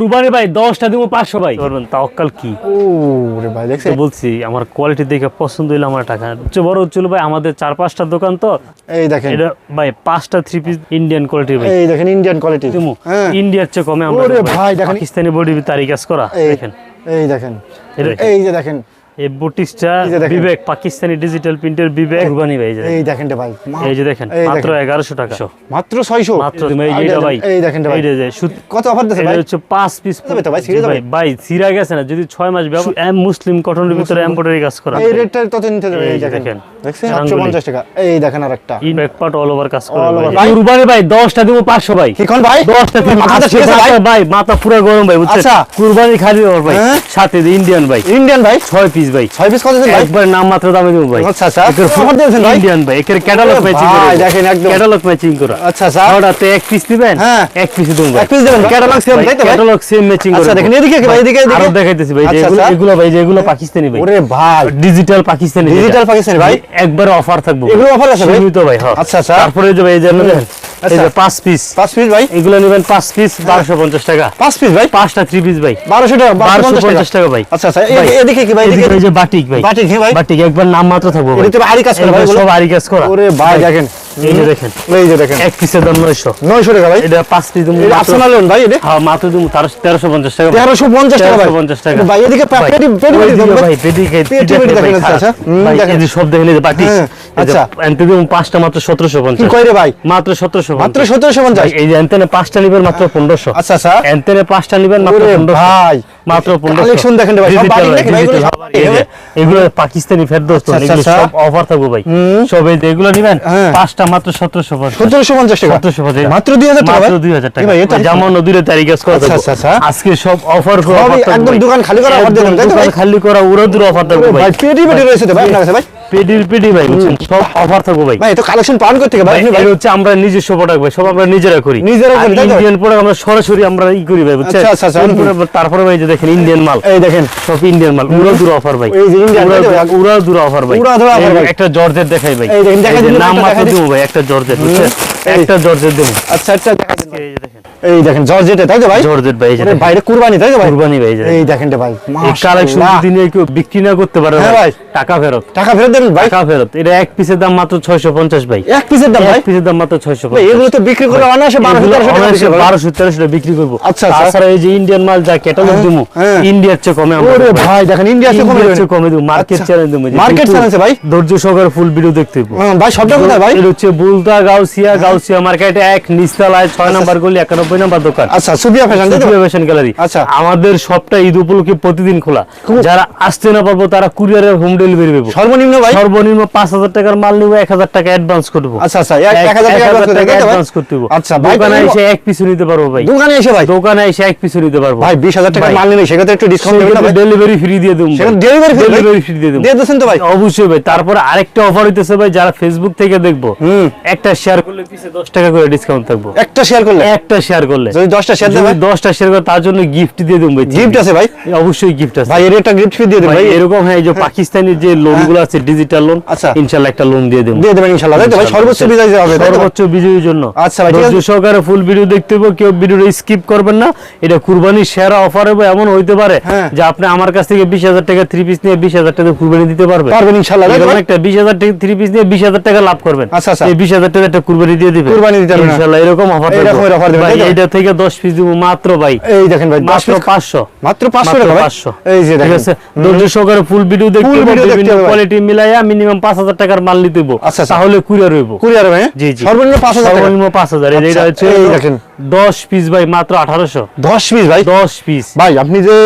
কুরবানি ভাই দশটা দিব পাঁচশো ভাই। বলবেন তাওকাল কি? ও রে ভাই দেখছেন? বলছি আমার কোয়ালিটি দেখে পছন্দ হইল আমার টাকা। সবচেয়ে বড় হচ্ছিল ভাই আমাদের চার পাঁচটা দোকান তো। এই দেখেন। এটা ভাই পাঁচটা থ্রি পিস ইন্ডিয়ান কোয়ালিটি ভাই। এই দেখেন ইন্ডিয়ান কোয়ালিটি দিমু। হ্যাঁ। ইন্ডিয়ার চেয়ে কমে আমরা ওরে ভাই, দেখেন। পাকিস্তানি বডি তারি কাজ করা দেখেন। এই দেখেন। এটা- এই যে দেখেন এই বুটিক্সটা এই যে দেখেন। বিবেক পাকিস্তানি ডিজিটাল প্রিন্টের বিবেক। কুরবানি ভাই এই দেখেন। ভাই মা- এই যে দেখেন মাত্র দেখেন। এগারোশো টাকা। মাত্র 600 মাত্র এই যে ভাই এই দেখেন ভাই। এই যে কত অফার দিতেছে ভাই? হচ্ছে পাঁচ পিস যাবে তো ভাই, ছিঁড়ে যাবে? ভাই সিরা গেছে না যদি ছয় মাস ব্যবহার এম মুসলিম কটনের ভিতরে এমব্রয়ডারি কাজ করা। এই রেটটা তত নিতে যাবে এই এই দেখেন। দেখেন। দেখছেন? 750 টাকা। এই দেখেন আরেকটা। In back part all over কাজ করে ভাই। ভাই- কুরবানি ভাই 10টা দিব 500 ভাই। কোন ভাই? 10টা দিব মাথা ঠিক আছে ভাই। ভাই মাথা পুরো গরম ভাই বুঝছেন? আচ্ছা। কুরবানি খালি ভাই। হ্যাঁ? সাথে ইন্ডিয়ান ভাই। ইন্ডিয়ান ভাই? 6 পিস ভাই। 6 পিস কত দিন ভাই? একবার নাম মাত্র দামে দিব ভাই। আচ্ছা আচ্ছা। অফার দিয়েছেন ভাই? ইন্ডিয়ান ভাই একের ক্যাটালগ ম্যাচিং ভাই, করে দেখেন একদম। ক্যাটালগ ম্যাচিং করা। আচ্ছা আচ্ছা। ওটাতে এক পিস দিবেন হ্যাঁ। এক পিস দেবো ভাই। এক piece দেবেন। ভাই? Catalog তাই তো ভাই? ক্যাটালগ সেম ম্যাচিং করে আচ্ছা, দেখেন, এদিকে ভাই, এদিকে, এদিকে? আরও দেখাইতেছি ভাই যে আচ্ছা, এগুলো আচ্ছা। এগুলো ভাই যে পাকিস্তানি ভাই। ওরে ভাই। ডিজিটাল পাকিস্তানি ডিজিটাল পাকিস্তানি ভাই। একবার অফার থাকবে। এগুলো offer আছে ভাই? হ্যাঁ। আচ্ছা, আচ্ছা। তারপরে যে ভাই এই আচ্ছা। যে পাঁচ পিস 5 পিস ভাই? এগুলো নেবেন পাঁচ পিস বারোশো পঞ্চাশ টাকা। 5 পিস ভাই? পাঁচটা থ্রি পিস ভাই। 1200 টাকা 1250 টাকা ভাই। আচ্ছা আচ্ছা এদিকে কি ভাই এদিকে এদিকে এই যে বাটিক ভাই। বাটিক, হ্যাঁ ভাই। বাটিক একবার নাম মাত্র থাকব ভাই। এদিকে তো কাজ করে ভাই এগুলো এগুলো? সব আরি কাজ করা। ওরে ভাই দেখেন। এই যে দেখেন। এই যে দেখেন। এক পিসের দাম নয়শো। 900 টাকা ভাই? এটা পাঁচ পিস তুমি এটা আফসানা লোন ভাই এটা? হ্যাঁ মাত্র তেরোশো পঞ্চাশ টাকা ভাই। 1350 টাকা ভাই। 1350 টাকা। ভাই এদিকে পেটি পেটি ভাই, পেটি পেটি দেখেন পেটি ভাই, দেখেন, খারাপ। আচ্ছা, ভাই, এই যে সব দেখেন এই যে বাটি। আচ্ছা। অ্যান্টিদিয়াম পাঁচটা মাত্র 1750 কি কই রে ভাই? মাত্র 1750 মাত্র 1750 এই যে অ্যান্টেনে পাঁচটা নিবেন মাত্র 1500 আচ্ছা আচ্ছা। অ্যান্টেনে পাঁচটা নিবেন মাত্র 1500 ভাই মাত্র 1500 কালেকশন দেখেন ভাই, সব Digital নাকি ভাই? এগুলো digital সব ভাই, এই যে, বাটিক, এগুলো পাকিস্তানি ফেরদৌস্ত আচ্ছা, এগুলো। সব অফার থাকবে ভাই। সব এই যে নিবেন হ্যাঁ। পাঁচটা মাত্র 1750 1750 টাকা? 1750 মাত্র 2000 টাকা মাত্র 2000 টাকা ভাই এটা নদীরে তারিখ আচ্ছা, আচ্ছা, আচ্ছা। আজকে সব অফার একদম দোকান খালি করা তাই তো ভাই? খালি করা উড়ো দূর অফার থাকবে ভাই। ভাই পেটি পেটি রয়েছে ভাই আপনার কাছে ভাই? পেডি ভাই বুঝছেন? সব অফার থাকবে ভাই। ভাই এত কালেকশন পান করতে ভাই ভাই এটা হচ্ছে আমরা নিজস্ব প্রোডাক্ট ভাই সব আমরা নিজেরা করি। নিজেরা করি, ইন্ডিয়ান প্রোডাক্ট আমরা সরাসরি আমরা ই করি ভাই বুঝছেন? আচ্ছা, আচ্ছা, আচ্ছা। তারপরে ভাই যে দেখেন ইন্ডিয়ান মাল। এই দেখেন। সব ইন্ডিয়ান মাল উড়ো দূর অফার ভাই। এই যে Indian, উড়ো দূর- অফার ভাই। এই ভাই। একটা জর্জেট দেখাই ভাই। এই দেখেন, নাম মাত্র দেবো ভাই একটা জর্জেট বুঝছেন? একটা জর্জেট দেবো। আচ্ছা আচ্ছা দেখা দিন এই যে দেখেন। এই দেখেন জর্জেটে তাই তো ভাই জর্জেট ভাই দেখেন। বাইরে কুরবানি তাই তো ভাই কুরবানি ভাই এই দেখেন রে ভাই কালেকশন মাশাআল্লাহ। যদি নিয়ে কেউ বিক্রি না করতে পারে হ্যাঁ ভাই। টাকা ফেরত টাকা ফেরত দেন ভাই টাকা ফেরত এটা এক পিসের দাম মাত্র 650 ভাই এক পিসের দাম ভাই এক পিসের দাম মাত্র 650 ভাই এগুলো তো বিক্রি করে অনায়াসে 1200 1300 টাকা বিক্রি করব আচ্ছা, আচ্ছা। তাছাড়া এই যে ইন্ডিয়ান মাল যা ক্যাটালগ হ্যাঁ, দিমু হ্যাঁ। ইন্ডিয়ার চেয়ে কমে আমরা ওরে ভাই। দেখেন ইন্ডিয়া থেকে কমে ইন্ডিয়ার চেয়ে কমে দেবো মার্কেট আচ্ছা। চ্যালেঞ্জ Market challenge এ ভাই? ধৈর্য সহকারে ফুল ভিডিও দেখতে হইবো হ্যাঁ, ভাই সবটা কোথায় ভাই এটা হচ্ছে বুলতা গাউসিয়া গাউসিয়া মার্কেটে এক নিচতলায় ছয় নম্বর গলি একানব্বই নম্বর দোকান। আচ্ছা ফ্যাশন গ্যালারি আচ্ছা। আমাদের সবটা ঈদ উপলক্ষে প্রতিদিন খোলা। যারা আসতে না পারব তারা কুরিয়ারের হোম ডেলিভারি দেবো সর্বনিম্ন ভাই? সর্বনিম্ন পাঁচ হাজার টাকার মাল নিবো এক হাজার টাকা অ্যাডভান্স করব আচ্ছা আচ্ছা এক- হাজার টাকা? অ্যাডভান্স করতে হবে আচ্ছা দোকানে এসে এক নিতে পারব ভাই। দোকানে এসে ভাই? দোকানে এসে এক নিতে পারব। ভাই বিশ হাজার টাকা মাল নিলে সেক্ষেত্রে একটু ডিসকাউন্ট দেবেন ডেলিভারি ফ্রি দিয়ে দেবো ভাই? ডেলিভারি ফ্রি দিয়ে দেবো। দিয়ে তো ভাই? অবশ্যই ভাই তারপরে আরেকটা অফার হইতেছে ভাই যারা ফেসবুক থেকে দেখব। একটা শেয়ার করলে পিছে দশ টাকা করে ডিসকাউন্ট থাকব। একটা শেয়ার করলে? একটা শেয়ার করলে। যদি দশটা শেয়ার দেন যদি ভাই? দশটা শেয়ার করে তার জন্য গিফট দিয়ে দেবো ভাই। গিফট আছে ভাই? অবশ্যই গিফট আছে। ভাই এর একটা গিফট দিয়ে দেন ভাই এরকম হ্যাঁ এই যে পাকিস্তানি যে লোনগুলো আছে ডিজিটাল লোন আচ্ছা। ইনশাল্লাহ একটা লোন দিয়ে দেবো। দিয়ে দেবেন ইনশাআল্লাহ ভাই সর্বোচ্চ বিদায় হবে সর্বোচ্চ বিজয়ীর জন্য। আচ্ছা ভাই। ধৈর্য সহকারে ফুল ভিডিও দেখতে হবে কেউ ভিডিওটা স্কিপ করবেন না। এটা কুরবানির সেরা অফার হবে এমন হইতে পারে হ্যাঁ। যে আপনি আমার কাছ থেকে বিশ হাজার টাকা থ্রি পিস নিয়ে বিশ হাজার টাকা কুরবানি দিতে পারবেন। পারবেন ইনশাআল্লাহ এরকম একটা বিশ হাজার টাকা থ্রি পিস নিয়ে বিশ হাজার টাকা লাভ করবেন। আচ্ছা, আচ্ছা। এই বিশ হাজার টাকা একটা কুরবানি দিয়ে দিবেন। কুরবানি দিতে পারবেন না। ইনশাল্লাহ এরকম অফার এইরকম offer দিবেন? এটা থেকে দশ পিস দিব মাত্র ভাই। এই দেখেন ভাই মাত্র পিস পাঁচশো। মাত্র 500 টাকা ভাই। পাঁচশো। এই যে ঠিক আছে? ধৈর্য সহকারে ফুল ভিডিও দেখতে বিভিন্ন কোয়ালিটি মিলাইয়া মিনিমাম পাঁচ হাজার টাকার মাল নিতে হইবো। আচ্ছা, আচ্ছা। তাহলে কুরিয়ার হইব। কুরিয়ার ভাই জি, জি। সর্বনিম্ন 5000 টাকা। সর্বনিম্ন পাঁচ হাজার। এটা আচ্ছা, হচ্ছে এই দেখেন। দশ পিস ভাই মাত্র আঠারোশো। 10 পিস ভাই? দশ পিস ভাই আপনি যে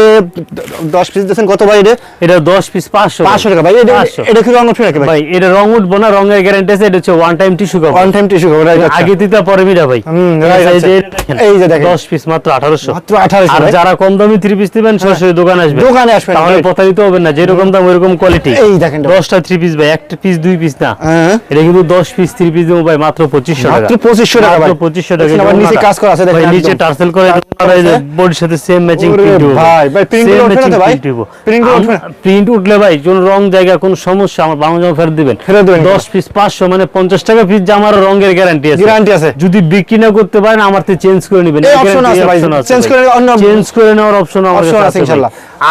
10 পিস দিয়েছেন কত ভাই এটা? এটা দশ পিস পাঁচশো। 500 টাকা ভাই এটা। এটা কি রং উঠবে নাকি ভাই? এটা রং উঠবো না রঙের গ্যারান্টি আছে এটা হচ্ছে ওয়ান টাইম টিস্যু কাপড় ওয়ান টাইম টিস্যু কভার আগে দিতে পরে মিরা ভাই। হুম, এই আচ্ছা। এটা দেখেন, এই যে দেখেন। দশ পিস মাত্র আঠারোশো। মাত্র 1800 আর যারা কম দামি থ্রি পিস দিবেন সরাসরি দোকানে আসবে দোকানে আসবেন তাহলে প্রতারিত হবেন না। যেরকম দাম ওইরকম কোয়ালিটি এই দেখেন এটা। দশটা থ্রি পিস ভাই। একটা পিস দুই পিস না। হ্যাঁ। এটা কিন্তু দশ পিস থ্রি পিস দেবো ভাই মাত্র পঁচিশশো টাকা। মাত্র 2500 টাকা মাত্র পঁচিশশো টাকা আবার নিচে কাজ করা আছে দেখেন নিচে টার্সেল করে বডির সাথে সেম ম্যাচিং ওরে ভাই, ভাই, print গুলো উঠবে না ভাই? print গুলো উঠবে প্রিন্ট উঠলে ভাই কোন রং জায়গা কোন সমস্যা আমার বাংলা জামা ফেরত দিবেন। ফেরত দিবেন। দশ পিস পাঁচশো মানে পঞ্চাশ টাকা পিস জামার রঙের গ্যারান্টি আছে। গ্যারান্টি আছে। যদি বিক্রি না করতে পারেন আমার চেঞ্জ করে নেবেন। এই আছে ভাই। করে অন্য- চেঞ্জ করে নেওয়ার অপশন আমার কাছে আছে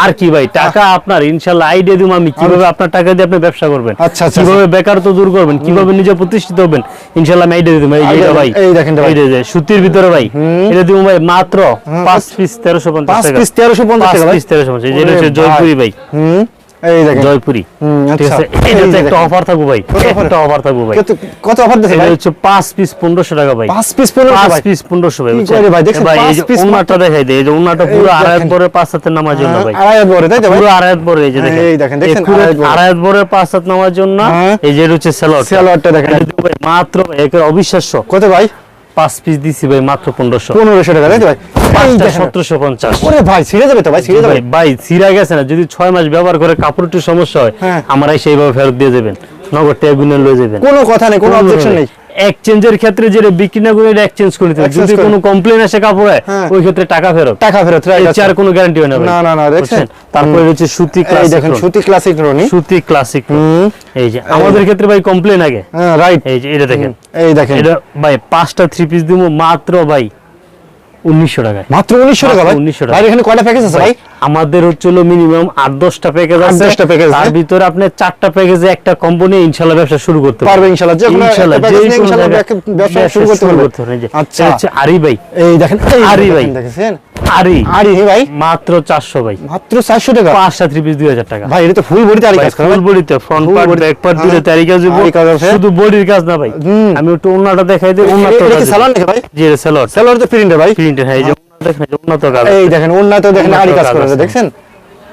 আর কি ভাই টাকা আপনার ইনশাআল্লাহ আইডিয়া দিম আমি। কীভাবে আপনার টাকা দিয়ে আপনি ব্যবসা করবেন? আচ্ছা, আচ্ছা, কীভাবে বেকারত্ব দূর করবেন? কীভাবে নিজে প্রতিষ্ঠিত হবেন? ইনশাআল্লাহ আমি আইডিয়া দিম এই এটা ভাই। এই দেখেন ভাই। এই সুতির ভিতরে ভাই। এটা দিব ভাই মাত্র 5 পিস 1350 পাঁচ টাকা। পিস তেরোশো পঞ্চাশ পাঁচ টাকা ভাই। পিস 1350 এই যে এটা। জয়পুরি ভাই। হুম। এই দেখেন। জয়পুরি। ঠিক আচ্ছা। আছে? এটাতে একটা অফার থাকব ভাই। একটা অফার থাকব ভাই। কত- কত অফার দিচ্ছে ভাই? হচ্ছে 5 পিস 1500 টাকা ভাই। পাঁচ পিস পনেরোশো পাঁচ ভাই। পিস 1500 ভাই বুঝছেন? ভাই? দেখছেন, এ ভাই এই পাঁচ যে piece উন্নাটা দেখাই দেয় এই যে উন্নাটা পুরো আড়াইত বরে পাঁচ হাতে নামার জন্য ভাই। আড়াই তাই তো ভাই? পুরো আড়াইত বরে এই যে দেখেন। এই দেখেন, দেখছেন? আড়াইত বরে। পাঁচ হাত নামার জন্য হ্যাঁ। এই যে হচ্ছে সেলট দেখেন। ভাই মাত্র একের অবিশ্বাস্য। কত ভাই? পাঁচ পিস দিছি ভাই মাত্র 1500 পনেরোশো টাকা তাই তো ভাই? এই দেখেন। 1750 ওরে ভাই ছিঁড়ে যাবে তো ভাই ছিঁড়ে যাবে। ভাই ভাই গেছে না। যদি ছয় মাস ব্যবহার করে কাপড় সমস্যা হয় হ্যাঁ। সেইভাবে ফেরত দিয়ে দেবেন। নগদ টাকা লয়ে যাবেন। কোনো কথা নেই কোনো অবজেকশন নেই। এক্সচেঞ্জের ক্ষেত্রে যেটা বিক্রি না করে এক্সচেঞ্জ করে দিতে যদি কোনো কমপ্লেন আসে কাপড়ে হ্যাঁ। ওই ক্ষেত্রে টাকা ফেরত। টাকা ফেরত রাইট এর চেয়ে আর কোনো গ্যারান্টি হয় না না, না, না, দেখছেন? তারপরে হচ্ছে সুতি ক্লাসিক দেখেন সুতি ক্লাসিক রনি সুতি ক্লাসিক এই যে আমাদের ক্ষেত্রে ভাই কমপ্লেন আগে। হ্যাঁ রাইট এই যে এটা দেখেন। এই দেখেন। এটা ভাই পাঁচটা থ্রি পিস দিব মাত্র ভাই। উনিশশো টাকায়। মাত্র উনিশশো টাকা উনিশশো মাত্র 1900 টাকা। এখানে কয়টা প্যাকেজ আছে ভাই? আমাদের হচ্ছিল মিনিমাম আট দশটা প্যাকেজ আছে। দশটা package তার ভিতরে আপনি চারটা প্যাকেজে একটা কোম্পানি ইনশাল্লাহ ব্যবসা শুরু করতে পারবে ইনশাল্লাহ। যে ইনশাল্লাহ ব্যবসা- শুরু করতে আচ্ছা। আরি ভাই। এই দেখেন আরি ভাই। দেখেছেন আরি। আরি ভাই। মাত্র চারশো ভাই। মাত্র চারশো টাকা? পাঁচটা থ্রি পিস দুই হাজার টাকা। ভাই এটা তো ফুল বডিতে আরি কাজ ফুল বডিতে ফ্রন্ট পার্ট ব্যাক পার্ট হ্যাঁ। তারি কাজ। শুধু বডির না ভাই। আমি একটু দেখাই দিই উন্নত এটা কি সালোয়ার নাকি ভাই? জি সেলর সালোয়ার তো প্রিন্টে ভাই। প্রিন্টের হ্যাঁ এই দেখেন উন্নত কাজ এই দেখেন ওন্না দেখেন উন্নত কাজ কাজ করা আছে। আছে। দেখছেন?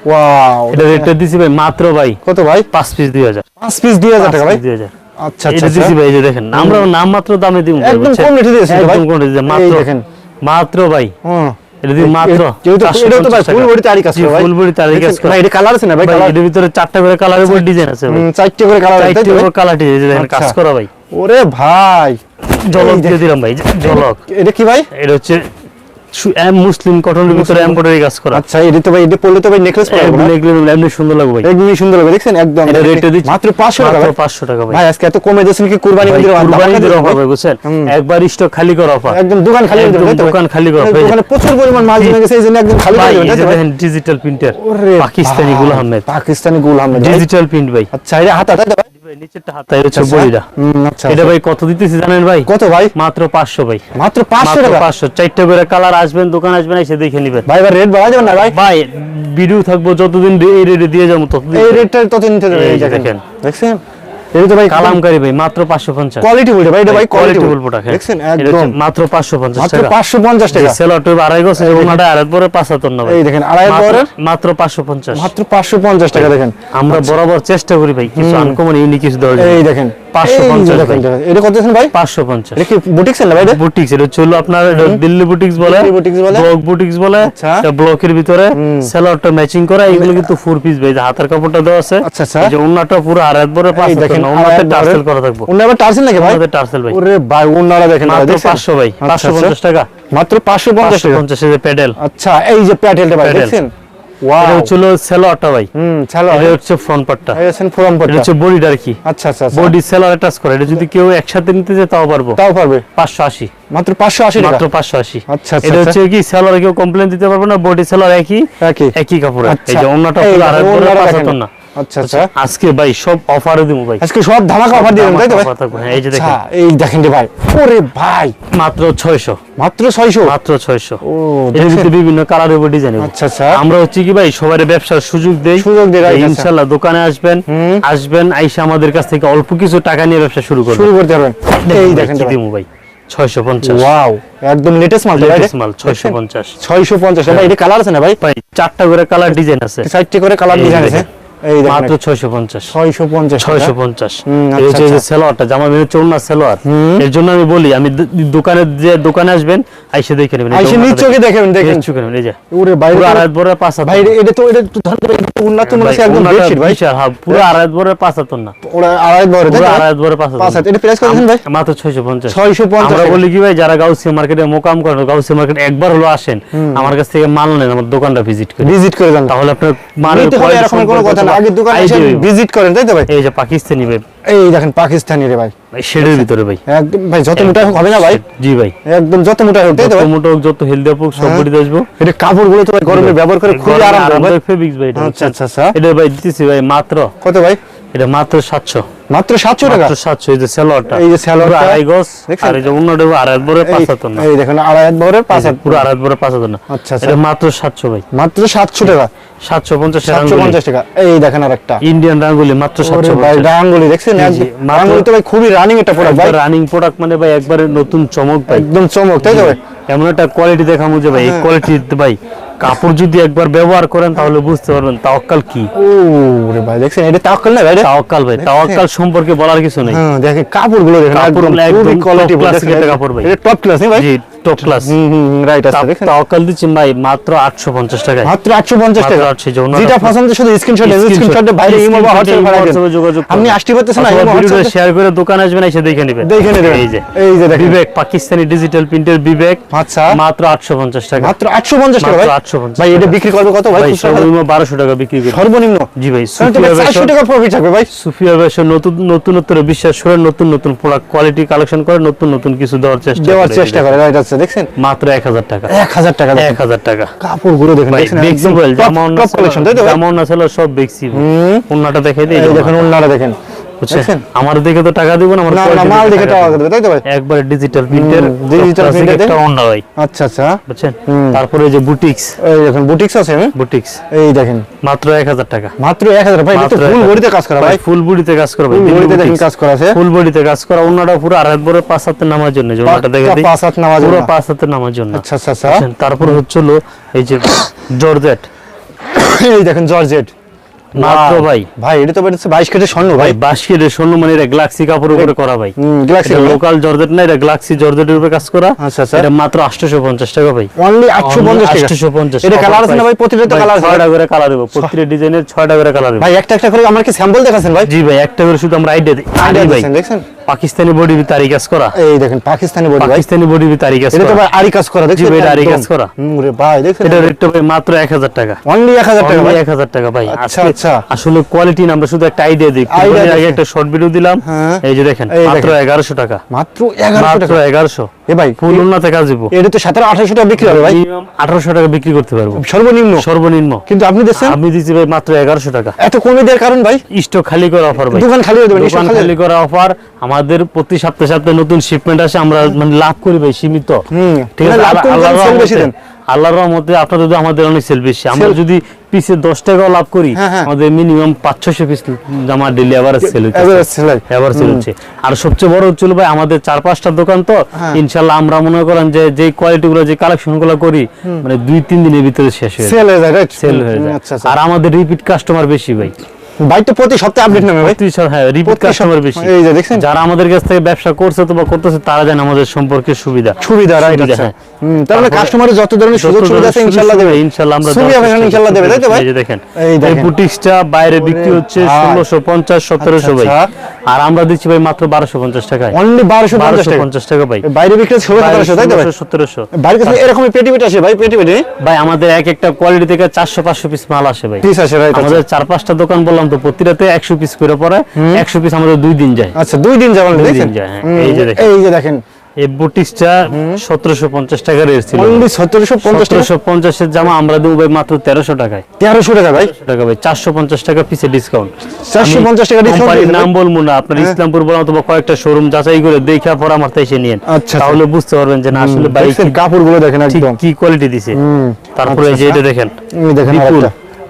ওয়াও। এটা রেটটা দিছি ভাই মাত্র ভাই কত ভাই? পাঁচ পিস দুই হাজার। পাঁচ পিস দুই হাজার টাকা ভাই? দুই হাজার। আচ্ছা আচ্ছা আচ্ছা। দিছি ভাই এই দেখেন আমরা নাম মাত্র দামে দিব একদম কম রেটে দিয়েছেন ভাই। একদম কম রেটে মাত্র। দেখেন। মাত্র ভাই। হুম। এটা দিই মাত্র যেহেতু এটাও তো ভাই ফুল বডিতে আরি কাজ জি, ভাই। full body তে কাজ দেখছেন? এটা কালার আছে না ভাই? ভাই কালার এটার ভিতরে চারটা করে কালারের উপর ডিজাইন আছে ভাই। চারটে করে কালার আছে চারটি তো কালার ডিজাইন কাজ। করা ভাই। ওরে ভাই। জলক দিয়ে দিলাম ভাই জলক এটা কি ভাই? এটা হচ্ছে এম মুসলিম কটনের ভিতরে এমব্রয়ডারি কাজ করা। আচ্ছা এটা তো ভাই এটা পড়লে তো ভাই নেকলেস পরে একদম এগুলো এমনি সুন্দর লাগবে ভাই। একদমই সুন্দর হবে দেখছেন? একদম। এটা রেটে দিচ্ছি। মাত্র 500 টাকা মাত্র ভাই। 500 টাকা ভাই। ভাই আজকে এত কমে দিয়েছেন কি কুরবানি মন্দিরে কুরবানি ঈদের অফার ভাই বুঝছেন? একবার স্টক খালি করা অফার একদম দোকান খালি ভাই? দোকান খালি করা হয়ে দোকানে প্রচুর পরিমাণ মাল জমে গেছে একদম খালি? দেখেন ডিজিটাল প্রিন্টার পাকিস্তানি গুল আহমেদ পাকিস্তানি গুল আহমেদ ডিজিটাল প্রিন্ট ভাই। আচ্ছা এটা হাতা তাই হচ্ছে আচ্ছা, বড়িটা। আচ্ছা। এটা ভাই কত দিতেছি জানেন ভাই? কত ভাই? মাত্র 500 ভাই। মাত্র 500 মাত্র টাকা? 500 চারটা করে কালার আসবেন দোকান আসবেন এসে দেখে নেবেন। ভাই ভাই রেট বাড়া যাবে না ভাই? ভাই ভিডিও থাকব যতদিন এই রেটে দিয়ে যাব ততদিন এই রেটটা ততদিন দেখেন। দেখছেন? এটা তো ভাই কালামকারী ভাই মাত্র 550 কোয়ালিটি বলতে ভাই এটা ভাই কোয়ালিটি কোয়ালিটি টাকা দেখছেন? একদম। মাত্র 550 মাত্র 550 টাকা। সেলট আড়াই গছ এবং ওনাটা আড়াই পরে 75 না ভাই এই দেখেন আড়াই মাত্র- পরের মাত্র 550 মাত্র 550 টাকা দেখেন। আমরা বরাবর চেষ্টা করি ভাই কিছু আনকমন ইউনিক কিছু দেওয়ার এই দেখেন। 550 এই দেখেন, ভাই। দেখেন। এটা কত ভাই 550 এটা কি বুটিক্স না ভাই বুটিক্স এটা হলো আপনার দিল্লি বুটিক্স বলে বুটিক্স বলে। ব্লক বুটিক্স বলে আচ্ছা। ব্লকের ভিতরে সেলরটা ম্যাচিং করা এগুলো কিন্তু ফোর পিস ভাই হাতের কাপড়টা দেওয়া আছে আচ্ছা, আচ্ছা। যে ওন্নাটা পুরো আড়াই বরে পাঁচ দেখেন ওন্নাতে টার্সেল করা থাকব উনি আবার টার্সেল নাকি ভাই ওন্নাতে টার্সেল ভাই ওরে ভাই উনারা দেখেন মাত্র দেখছেন? 500 ভাই 550। টাকা মাত্র 550 টাকা 550 এর প্যাডেল আচ্ছা এই যে প্যাটেলটা ভাই। এটা হচ্ছিল সেলরটা ভাই। হুম চলো এটা হচ্ছে ফ্রন্ট পার্টটা এই আছেন ফোরাম এটা হচ্ছে বডিটা আর কি। আচ্ছা আচ্ছা আচ্ছা। বডি করে। এটা যদি কেউ একসাথে নিতে চায় তাও পারব। তাও পারবে? 580 মাত্র 580 টাকা? মাত্র 580 আচ্ছা, আচ্ছা, এটা আচ্ছা। হচ্ছে কি কেউ দিতে পারবে না বডি একই একই। একই কাপড় এই আচ্ছা। যে অন্যটা পুরো আড়াই দেখেন, পাঁচ না। আচ্ছা আচ্ছা। আজকে ভাই সব অফারে দিমু ভাই। আজকে সব ধামাকা অফার দিয়ে তাই তো ভাই? offer থাকবে, হ্যাঁ, এই যে আচ্ছা দেখেন। এই দেখেন রে ভাই। ওরে ভাই। মাত্র 600 মাত্র 600 মাত্র 600 ও এর ভিতরে বিভিন্ন কালারের উপর ডিজাইন আচ্ছা আচ্ছা। আমরা হচ্ছে কি ভাই সবার ব্যবসার সুযোগ দেই। সুযোগ দেই, right। ইনশাআল্লাহ দোকানে আসবেন আসবেন আইসা আমাদের কাছ থেকে অল্প কিছু টাকা নিয়ে ব্যবসা শুরু করবেন। শুরু করতে পারবেন। এই দেখেন ভাই। 650 ওয়াও একদম লেটেস্ট মাল লেটেস্ট মাল 650 650 ভাই এটা কালার আছে না ভাই? ভাই চারটা করে কালার ডিজাইন আছে। চারটি করে কালার ডিজাইন আছে। এই মাত্র 650 650 650 এই যে। সেলোয়ারটা জামা মেনে চোরনা সেলোয়ার এর জন্য আমি বলি আমি দোকানে যে দোকানে আসবেন আইসে দেখে নেবেন আইসে নিজ চোখে দেখেন। দেখেন চোখে নেবেন এই যে। ওরে বাইরে আড়াই বড় পাঁচ ভাই এটা- এটা তো এটা তো উন্নত মনে হচ্ছে একদম বেডশিট ভাই। হ্যাঁ পুরো আড়াই বড় পাঁচ হাত না। ওরা আড়াই বড় পুরো আড়াই বড় পাঁচ হাত এটা প্রাইস কত ভাই? মাত্র 650 650 আমরা বলি কি ভাই যারা গাউসিয়া মার্কেটে মোকাম করেন গাউসিয়া মার্কেট একবার হলো আসেন আমার কাছ থেকে মাল নেন আমার দোকানটা ভিজিট করেন ভিজিট করে যান তাহলে আপনার এরকম কোনো কথা না। আগে দোকানে এসে ভিজিট করেন তাই তো ভাই? এই যে পাকিস্তানি ভাই। এই দেখেন পাকিস্তানি রে ভাই। ভাই শেডের ভিতরে ভাই। একদম ভাই যত মোটা হোক হবে না ভাই? জি ভাই। একদম যত মোটা হোক তাই তো ভাই? মোটা হোক যত হেলদি হোক সব হ্যাঁ। আসব। এটা কাপড়গুলো তো ভাই গরমে ব্যবহার করে খুবই আরাম ফেব্রিক্স ভাই এটা। আচ্ছা আচ্ছা আচ্ছা। এটা ভাই দিতেছি ভাই মাত্র। কত ভাই? এটা মাত্র সাতশো। মাত্র সাতশো টাকা? মাত্র সাতশো এই যে সালোয়ারটা এই যে। আড়াই গজ আর এই যে অন্যটা আড়াই বরে এই- দেখেন আড়াই বহরের পুরো আড়াই বরে আচ্ছা, আচ্ছা। এটা মাত্র সাতশো ভাই। মাত্র সাতশো টাকা? সাতশো পঞ্চাশ সাতশো পঞ্চাশ টাকা। এই দেখেন আর একটা ইন্ডিয়ান রাঙ্গুলি মাত্র ওরে সাতশো ভাই রাঙ্গুলি দেখছেন? রাঙ্গুলি তো ভাই খুবই রানিং একটা প্রোডাক্ট ভাই। রানিং প্রোডাক্ট মানে ভাই একবারে নতুন চমক ভাই। একদম চমক তাই তো ভাই? এমন একটা কোয়ালিটি দেখামু যে ভাই এই হ্যাঁ। কোয়ালিটি ভাই কাপড় যদি একবার ব্যবহার করেন তাহলে বুঝতে পারবেন তাওকাল কি। ও রে ভাই দেখছেন এটা তাওয়াক্কাল না ভাই রে? তাওয়াক্কাল ভাই তাওয়াক্কাল সম্পর্কে বলার কিছু নেই। হ্যাঁ দেখেন কাপড়গুলো দেখেন কাপড় একদম কোয়ালিটি কাপড় ভাই। এটা টপ ক্লাস নেই ভাই? জি top class hmm hmm right আছে দেখেন। তাওয়াক্কাল দিচ্ছি মাত্র 850 টাকায়। মাত্র 850 টাকা মাত্র 800 জন্য যেটা পছন্দ শুধু স্ক্রিনশট Screenshot- বাইরে ইমো বা হোয়াটসঅ্যাপে পাঠাবেন যোগাযোগ আপনি আসতে পারতেছেন না ভিডিওটা শেয়ার করে দোকানে আসবেন এসে দেখে নেবেন। দেখে নেবেন। এই যে এই যে দেখেন। বিবেক পাকিস্তানি ডিজিটাল প্রিন্টের বিবেক আচ্ছা। মাত্র 850 টাকা। মাত্র 850 টাকা ভাই। 850 ভাই এটা বিক্রি করবে কত ভাই? সর্বনিম্ন 1200 টাকা বিক্রি করি সর্বনিম্ন? জি ভাই তাহলে তো ভাই সুফিয়া 400 টাকা প্রফিট থাকবে ভাই। সুফিয়া ভাষা নতুন নতুনত্ব বিশ্বাস করে নতুন নতুন প্রোডাক্ট কোয়ালিটি কালেকশন করে নতুন নতুন কিছু দেওয়ার চেষ্টা দেওয়ার চেষ্টা করে রাইট আছে দেখছেন? মাত্র 1000 টাকা। 1000 টাকা এক হাজার টাকা। এক দেখেন টাকা দেখছেন? গুলো একদম তাই তো? ছিল সব দেখছি। ওন্নাটা দেখাই দেই দেখেন ওন্নাটা দেখেন। বুঝছেন? আমার দেখে তো টাকা দিব না আমার না মাল দেখে টাকা দেবে। তাই তো ভাই? একবারে ডিজিটাল প্রিন্টের print এর একটা ওন্না ভাই আচ্ছা আচ্ছা। বুঝছেন? তারপরে যে বুটিক্স এই দেখেন বুটিক্স আছে হ্যাঁ? বুটিক্স এই দেখেন। মাত্র 1000 টাকা। মাত্র 1000 ভাই এটা ফুল বডিতে কাজ করা ভাই ফুল বডিতে কাজ করা ভাই বডিতে দেখেন কাজ করা আছে। ফুল বডিতে কাজ করা ওন্নাটা পুরো আড়াই বড় পাঁচ হাতে নামার জন্য যে ওন্নাটা দেখে। দিই পাঁচ হাত নামাজের পুরো পাঁচ হাতে নামার জন্য। আচ্ছা আচ্ছা আচ্ছা? তারপর হচ্ছিল এই যে জর্জেট এই দেখেন জর্জেট মাত্র ভাই। ভাই এটা তো বেরোচ্ছে 22 কেটে স্বর্ণ ভাই। ভাই বাস্কেটের স্বর্ণ মানে এটা গ্লাক্সি কাপড়ের উপরে করা ভাই। হুম গ্যালাক্সি লোকাল জর্জেট না এটা গ্লাক্সি জর্জেটের উপরে কাজ করা। আচ্ছা, আচ্ছা। এটা মাত্র 850 টাকা ভাই। অনলি 850 টাকা। 850 এটা কালার আছে না ভাই? প্রতিটা তো কালার ছয়টা করে কালার হবে প্রতিটা ডিজাইনের ছয়টা করে কালার ভাই একটা একটা করে আমার কি স্যাম্পল দেখাছেন ভাই। জি ভাই একটা করে শুধু আমরা আইডিয়া দিই। আইডিয়া ভাই। দেখছেন? পাকিস্তানি বডি তারি কাজ করা? এই দেখেন পাকিস্তানি বডি পাকিস্তানি বডি তারি কাজ করা এটা তো ভাই আরি কাজ করা দেখছেন এটা আরি কাজ করা। হুম রে ভাই দেখছেন এটা রেটটা ভাই মাত্র 1000 টাকা। অনলি 1000 টাকা ভাই। 1000 টাকা ভাই। আচ্ছা, আচ্ছা। আসলে কোয়ালিটি না আমরা শুধু একটা আইডিয়া দিই। Idea আগে একটা শর্ট ভিডিও দিলাম। হ্যাঁ। এই যে দেখেন মাত্র 1100 টাকা। মাত্র 1100 মাত্র টাকা। 1100 এ ভাই ফুল উন্নতে কাজ দিব। এটা তো 17 1800 টাকা বিক্রি হবে ভাই। মিনিমাম 1800 টাকা বিক্রি করতে পারব। সর্বনিম্ন। সর্বনিম্ন। কিন্তু আপনি দেখছেন আমি দিচ্ছি ভাই মাত্র 1100 টাকা। এত কমে দেওয়ার কারণ ভাই? স্টক খালি করা অফার ভাই। দোকান খালি হয়ে যাবে দোকান খালি করা অফার আমাদের প্রতি সপ্তাহে সপ্তাহে নতুন শিপমেন্ট আসে আমরা মানে লাভ করি ভাই সীমিত। ঠিক আছে? আল্লাহর রহমতে- আপনার যদি আমাদের অনেক সেল বেশি আমরা যদি পিসে দশ টাকাও লাভ করি হ্যাঁ, হ্যাঁ। আমাদের মিনিমাম পাঁচ ছশো পিস জামা daily average sale sell average sale হচ্ছে। আর সবচেয়ে বড় হচ্ছিল ভাই আমাদের চার পাঁচটা দোকান তো হ্যাঁ। ইনশাল্লাহ আমরা মনে করেন যে যে কোয়ালিটি গুলো যে কালেকশনগুলো করি মানে দুই তিন দিনের ভিতরে শেষ হয়ে যায় সেল হয়ে যায় সেল হয়ে যায়। আচ্ছা আচ্ছা। আর আমাদের রিপিট কাস্টমার বেশি ভাই। ভাই প্রতি সপ্তাহে আপডেট নামে ভাই। সপ্তাহে- হ্যাঁ রিপিট কাস্টমার বেশি। এই যে দেখছেন? যারা আমাদের কাছ থেকে ব্যবসা করছে অথবা করতেছে তারা জানে আমাদের সম্পর্কে সুবিধা সুবিধা রাইট আছে মানে কাস্টমারের যত ধরনের সুযোগ সুবিধা আছে ইনশাআল্লাহ দেবে। ইনশাআল্লাহ আমরা ইনশাআল্লাহ দেবে তাই তো ভাই? এই যে দেখেন এই বাইরে বিক্রি হচ্ছে ভাই। ষোলোশো পঞ্চাশ সতেরোশো ভাই। আর আমরা দিচ্ছি ভাই মাত্র বারোশো পঞ্চাশ টাকায়। অনলি 1250 বারোশো টাকা। পঞ্চাশ টাকা ভাই। বাইরে বিক্রি ষোলো সতেরোশো তাই তো ভাই? সতেরোশো। বাইরে কাছে এরকমই পেটি পেটি আসে ভাই পেটি পেটি ভাই আমাদের এক একটা কোয়ালিটি থেকে চারশো পাঁচশো পিস মাল আসে ভাই। পিস আসে ভাই আমাদের চার পাঁচটা দোকান বললাম তো প্রতিটাতে একশো পিস করে পরে একশো পিস আমাদের দুই দিন যায়। আচ্ছা দুই দিন যাবেন দুই দিন যায়, হ্যাঁ। এই যে দেখেন। এই যে দেখেন। এই বুটিক্সটা টাকা রেট ছিল। অনলি সতেরোশো পঞ্চাশ টাকা? জামা আমরা দেবো ভাই মাত্র তেরোশো টাকায়। তেরোশো টাকা ভাই? টাকা ভাই চারশো পঞ্চাশ টাকা পিসে ডিসকাউন্ট 450 টাকা discount কোম্পানির নাম বলব না আপনার হ্যাঁ। ইসলামপুর বলা অথবা কয়েকটা শোরুম যাচাই করে দেখা পর আমার তাই এসে নিয়েন। আচ্ছা, তাহলে বুঝতে পারবেন যে না আসলে দেখছেন কাপড়গুলো দেখেন একদম। কি কোয়ালিটি দিছে। তারপরে এই যে আচ্ছা, এটা দেখেন দেখেন আরেকটা।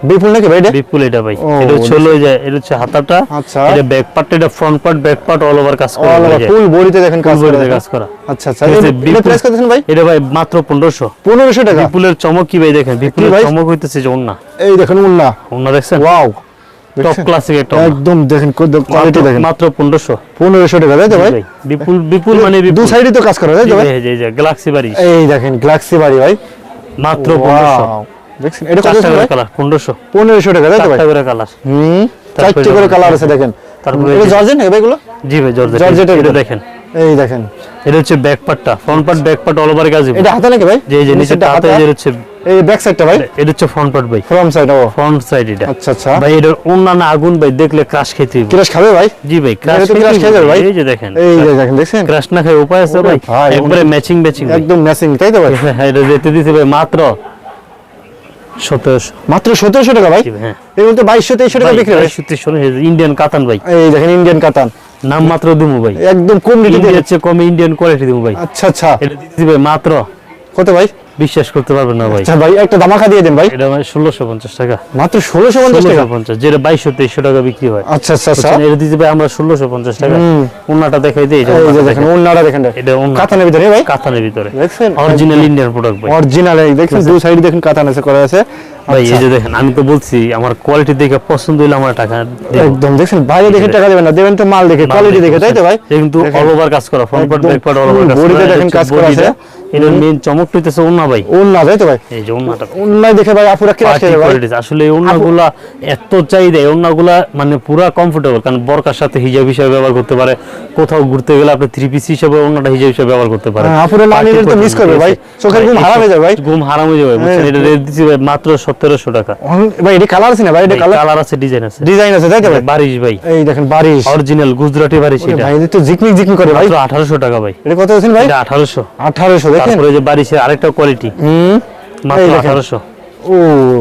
বিপুল নাকি ভাই এটা? বিপুল এটা ভাই। এটা হচ্ছে হলো যে এটা হচ্ছে হাতাটা আচ্ছা। এটা ব্যাক পার্ট এটা front part back part all over কাজ করা অল ওভার ফুল বডিতে দেখেন কাজ করা। কাজ করা। আচ্ছা আচ্ছা। এটা প্রাইস কত ভাই? এটা ভাই মাত্র পনেরোশো। পনেরোশো টাকা? বিপুলের চমক কি ভাই দেখেন? বিপুলের চমক হইতেছে যে ওন্না এই দেখেন উন্না ওন্না দেখছেন? ওয়াও টপ ক্লাসিক ওন্না। একদম দেখেন কোয়ালিটি দেখেন মাত্র পনেরোশো। পনেরোশো টাকা তাই ভাই? বিপুল বিপুল মানে দু বিপুল। সাইডে তো কাজ করা তাই ভাই? গ্যালাক্সি বাড়ি। এই দেখেন গ্লাক্সি বাড়ি ভাই। মাত্র পনেরোশো। Wow! দেখছেন? এটা কত করে কালার পনেরোশো। পনেরোশো টাকা তাই তো ভাই? করে কালার হুম চারটে করে কালার আছে দেখেন। তারপরে এটা জর্জেট নাকি ভাইগুলো জি ভাই জর্জেট। জর্জেটের এটা দেখেন। এই দেখেন। এটা হচ্ছে ব্যাক পার্টটা front part back part all over কাজ এটা হাতে নাকি ভাই? যে যে নিচে নিচেরটা হাতে? যে হচ্ছে এই ব্যাক সাইডটা ভাই? এটা হচ্ছে ফ্রন্ট পার্ট ভাই। ফ্রন্ট সাইড ও। ফ্রন্ট সাইড এটা। আচ্ছা আচ্ছা। ভাই এটা অন্যান্য আগুন ভাই দেখলে ক্রাশ খেতে। কিরাস খাবে ভাই? জি ভাই ক্রাশ খেয়ে যাবে ভাই। এই যে দেখেন এই যে দেখেন দেখছেন? ক্রাশ না খাই উপায় আছে ভাই। একবারে ম্যাচিং ম্যাচিং একদম ম্যাচিং তাই তো ভাই? হ্যাঁ এটা যেতে দিতে ভাই মাত্র। সতেরোশো। মাত্র সতেরোশো টাকা ভাই? হ্যাঁ। এগুলো তো বাইশশো তেইশশো টাকা বিক্রি হয়। ইন্ডিয়ান কাতান ভাই। এই দেখেন ইন্ডিয়ান কাতান। নাম মাত্র দিমু ভাই। একদম কম রেটে ইন্ডিয়ার কমে ইন্ডিয়ান কোয়ালিটি দিমু ভাই। আচ্ছা আচ্ছা। এটা দিবে মাত্র কত ভাই? বিশ্বাস করতে পারবেন না ভাই। আচ্ছা ভাই একটা দামাখা দিয়ে দেন ভাই। এটা ষোলোশো পঞ্চাশ টাকা। মাত্র ষোলোশো পঞ্চাশ টাকা? ষোলোশো পঞ্চাশ যেটা টাকা বিক্রি হয়। আচ্ছা আচ্ছা আচ্ছা। এটা দিতে ভাই আমরা ষোলোশো পঞ্চাশ টাকা। হুম। দেখাই দিই এই যে দেখেন। ওন্নাটা দেখেন এটা ওন্না কাতানের ভিতরে ভাই? কাতানের ভিতরে। দেখছেন? অরিজিনাল ইন্ডিয়ান প্রোডাক্ট ভাই। অরিজিনাল এই দেখছেন? দু সাইড দেখেন কাতান আছে করা আছে। ভাই আচ্ছা। এই যে দেখেন আমি তো বলছি আমার কোয়ালিটি দেখে পছন্দ হইলে আমার টাকা একদম দেখছেন? বাইরে দেখে টাকা দেবেন না দেবেন তো মাল দেখে কোয়ালিটি দেখে তাই তো ভাই? কিন্তু দেখেন। অল ওভার কাজ করা front part back part all over কাজ বডিতে করা দেখেন কাজ করা আছে। বডিটা। এটার চমক হইতেছে ওন্না ভাই। ওন্না তাই তো ভাই? এই যে ওন্নাটা ওন্নায় দেখে ভাই আপুরা কি রাখতে ভাই? আসলে এই ওড়নাগুলা এত চাহিদা এই ওড়নাগুলা মানে পুরা কমফোর্টেবল কারণ বরকার সাথে হিজাব হিসেবে ব্যবহার করতে পারে। কোথাও ঘুরতে গেলে আপনি থ্রি পিস হিসেবে হিজাব হিসেবে ব্যবহার করতে পারে হ্যাঁ, আপুরা না তো miss করবে ভাই। চোখের ঘুম হারাম হয়ে যাবে ভাই। ঘুম হারাম হয়ে যাবে বুঝছেন? হ্যাঁ। এটা রেট ভাই মাত্র সতেরোশো টাকা। ভাই এটা কালার আছে না ভাই? এটা কালার কালার আছে ডিজাইন আছে। ডিজাইন আছে ভাই? বারিশ ভাই। এই দেখেন বারিশ। অরিজিনাল গুজরাটি বারিশ এটা। ভাই এটা তো জিকমিক জিকমিক করে ভাই। মাত্র আঠারোশো টাকা ভাই। এটা কত আছেন ভাই? আঠারোশো। আঠারোশো দেখেন। তারপরে যে বারিশের আরেকটা কোয়ালিটি হুম। মাত্র এই দেখেন। আঠারোশো। ও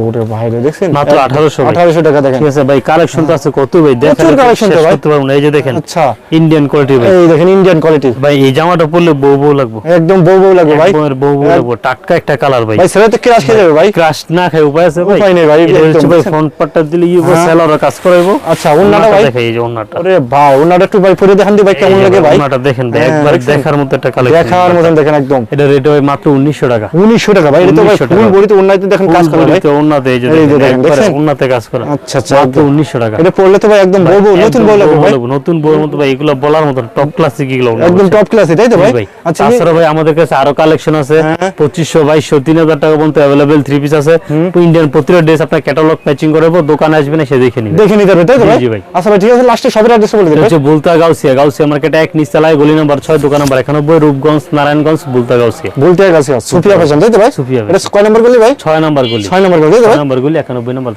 ওরে ভাই দেখছেন? মাত্র 1800 ভাই। আঠারোশো টাকা দেখেন। ঠিক আছে ভাই কালেকশন তো আছে কত ভাই? দেখেন collection তো ভাই। করতে না। এই যে দেখেন আচ্ছা। ইন্ডিয়ান কোয়ালিটি ভাই। এই দেখেন ইন্ডিয়ান কোয়ালিটি ভাই এই জামাটা পরলে বউ বউ লাগবো। একদম বউ বউ লাগবে ভাই। বউ বউ লাগবো। টাটকা একটা কালার ভাই। ভাই ছেলে তো ক্রাশ খেয়ে যাবে ভাই। ক্রাশ না খাই উপায় আছে ভাই। উপায় নেই ভাই, একদম ভাই ফ্রন্ট পার্টটা দিলে হ্যাঁ। সেলার কাজ করাইবো। আচ্ছা ওন্নাটা ভাই। দেখাই এই যে ওন্নাটা ওরে ভাই ওন্নাটা একটু ভাই পরে দেখান দি ভাই কেমন লাগে ভাই। ওন্নাটা দেখেন ভাই হ্যাঁ, একবার দেখার মতো একটা কালেকশন দেখার মতন দেখেন। একদম। এটা রেট হয় মাত্র 1900 টাকা। উনিশশো টাকা ভাই এটা তো ভাই 1900 ফুল দেখেন কাজ করা ভাই? বডিতে ওন্নাতে এই যে দেখেন দেখেন, একবারে দেখছেন? ওন্নাতে কাজ করা। আচ্ছা আচ্ছা মাত্র 1900 টাকা। এটা পড়লে তো ভাই একদম বউ বউ নতুন বউ লাগবে নতুন বউর মতো ভাই এগুলো বলার মতন টপ ক্লাসিক এগুলো একদম টপ ক্লাসে তাই তো ভাই? ভাই। আচ্ছা তাছাড়া ভাই আমাদের কাছে আরও কালেকশন আছে। হ্যাঁ। পঁচিশশো বাইশশো তিন হাজার টাকা পর্যন্ত অ্যাভেলেবেল থ্রি পিস আছে। ইন্ডিয়ান প্রতিটা ড্রেস আপনার ক্যাটালগ ম্যাচিং করব দোকানে আসবেন এসে দেখে নিবেন দেখে নিতে হবে তাই তো ভাই? জি ভাই। আচ্ছা ভাই ঠিক আছে লাস্টে সবের অ্যাড্রেস বলে দিন এটা ভাই। হচ্ছে বুলতা গাউসিয়া গাউসিয়া মার্কেটে এক নিচতলায় গলি নাম্বার ছয় দোকান নাম্বার রূপগঞ্জ নারায়ণগঞ্জ বুলতা গাউসিয়া। বলতে সুফিয়া ফ্যাশন তাই তো ভাই? সুফিয়া এটা কয় নাম্বার গলি ভাই? ছয় নাম্বার গলি ছয় নাম্বার গলি তাই তো ছয় নম্বর নাম্বার একানব্বই নাম্বার